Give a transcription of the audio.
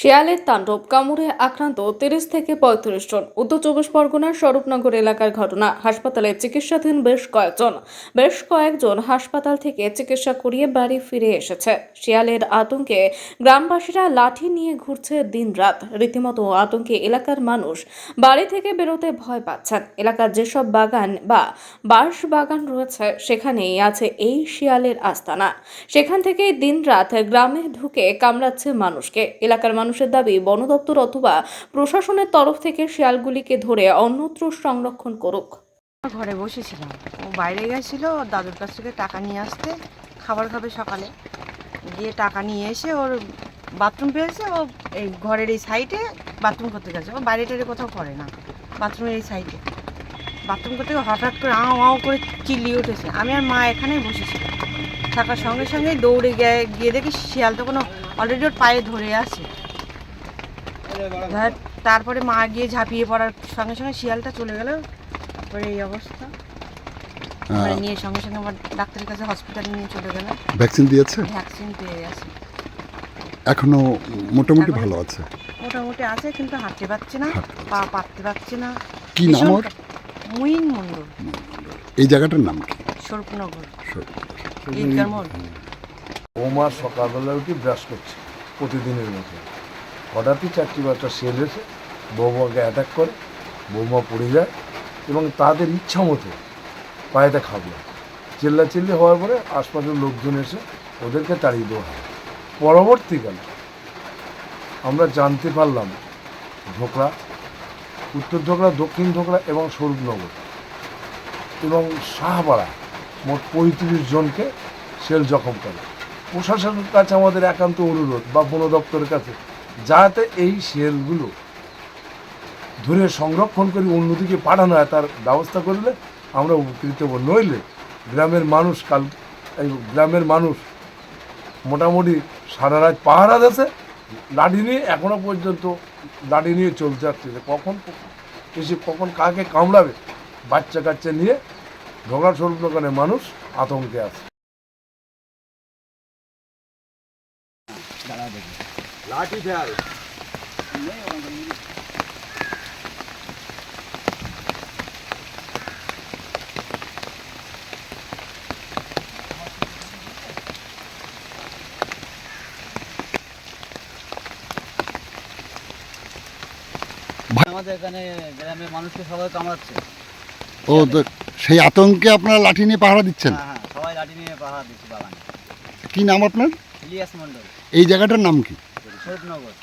শিয়ালের তাণ্ডব কামড়ে আক্রান্ত তিরিশ থেকে পঁয়ত্রিশ জন। উত্তর চব্বিশ পরগনার স্বরূপনগর এলাকার ঘটনা। হাসপাতালে চিকিৎসাধীন বেশ কয়েকজন। বেশ কয়েকজন হাসপাতাল থেকে চিকিৎসা করিয়ে বাড়ি ফিরে এসেছে। শিয়ালের আতঙ্কে গ্রামবাসীরা লাঠি নিয়ে ঘুরছে দিনরাত। রীতিমতো আতঙ্কে এলাকার মানুষ বাড়ি থেকে বেরোতে ভয় পাচ্ছেন। এলাকার যেসব বাগান বা বাঁশ বাগান রয়েছে, সেখানেই আছে এই শিয়ালের আস্তানা। সেখান থেকেই দিনরাত গ্রামে ঢুকে কামড়াচ্ছে মানুষকে। এলাকার মানুষের দাবি, বন দপ্তর অথবা প্রশাসনের তরফ থেকে শিয়ালগুলিকে ধরে অন্যত্র সংরক্ষণ করুক। ঘরে বসেছিলাম। ও বাইরে গেছিল, ওর দাদুর কাছ থেকে টাকা নিয়ে আসতে, খাবার খাবে সকালে। গিয়ে টাকা নিয়ে এসে ওর বাথরুম পেয়েছে, ও এই ঘরের এই সাইডে বাথরুম করতে গেছে। ও বাইরে টাইরে কোথাও করে না, বাথরুমের এই সাইডে। বাথরুম করতে হঠাৎ করে আও আও করে চিল্লিয়ে উঠেছে। আমি আর মা এখানেই বসেছিলাম। থাকার সঙ্গে সঙ্গে দৌড়ে গিয়ে গিয়ে দেখি শিয়াল তো কোনো অলরেডি ওর পায়ে ধরে আছে। তারপরে মা গিয়ে ঝাঁপিয়ে পড়ার সঙ্গে সঙ্গে শিয়ালটা চলে গেল। তারপরে এই অবস্থা। নিয়ে সঙ্গে সঙ্গে আমার ডাক্তারের কাছে হসপিটালে নিয়ে চলে গেলাম ভ্যাকসিন দিয়েছে? ভ্যাকসিন পেয়ে গেছে। এখনও মোটামুটি ভালো আছে? মোটামুটি আছে কিন্তু হাঁটতে পারছে না পা পাততে পারছে না। কি নাম ওর? মুইন মণ্ডল। এই জায়গাটার নাম কি? স্বরূপনগর ঈদগার মোড়। বৌমা সকালবেলা উঠে ব্রাশ করছে প্রতিদিনের মতো। হঠাৎই চারটি বাচ্চা সেল এসে বৌমাকে অ্যাটাক করে, বৌমা পড়ে যায় এবং তাদের ইচ্ছা মতো পায়েতে খাবলো চিল্লাচিল্লি হওয়ার পরে আশপাশের লোকজন এসে ওদেরকে তাড়িয়ে দেওয়া হয়। পরবর্তীকালে আমরা জানতে পারলাম ধোকরা উত্তর ধোকরা দক্ষিণ ধোকরা এবং স্বরূপনগর এবং শাহপাড়া মোট পঁয়ত্রিশ জনকে সেল জখম করে। প্রশাসনের কাছে আমাদের একান্ত অনুরোধ বা বন দপ্তরের কাছে যাতে এই সেলগুলো ধরে সংরক্ষণ করে অন্যদিকে পাঠানো হয়, তার ব্যবস্থা করলে আমরা উপকৃত হব নইলে গ্রামের মানুষ কাল, এই গ্রামের মানুষ মোটামুটি সারা রাত পাহারা দেশে লাঠি নিয়ে এখনও পর্যন্ত লাঠি নিয়ে চলতে যাচ্ছে কখন এসে কখন কাকে কামড়াবে, বাচ্চা কাচ্চা নিয়ে ঝগড়া স্বরূপনগরের মানুষ আতঙ্কে আছে। আমাদের এখানে গ্রামের মানুষকে সবাই কামড়াচ্ছে। ও তো সেই আতঙ্কে আপনারা লাঠি নিয়ে পাহারা দিচ্ছেন? হ্যাঁ হ্যাঁ সবাই লাঠি নিয়ে পাহাড় দিচ্ছে বাগানে। কি নাম আপনার? ইলিয়াস মণ্ডল। এই জায়গাটার নাম কি? স্বরূপনগর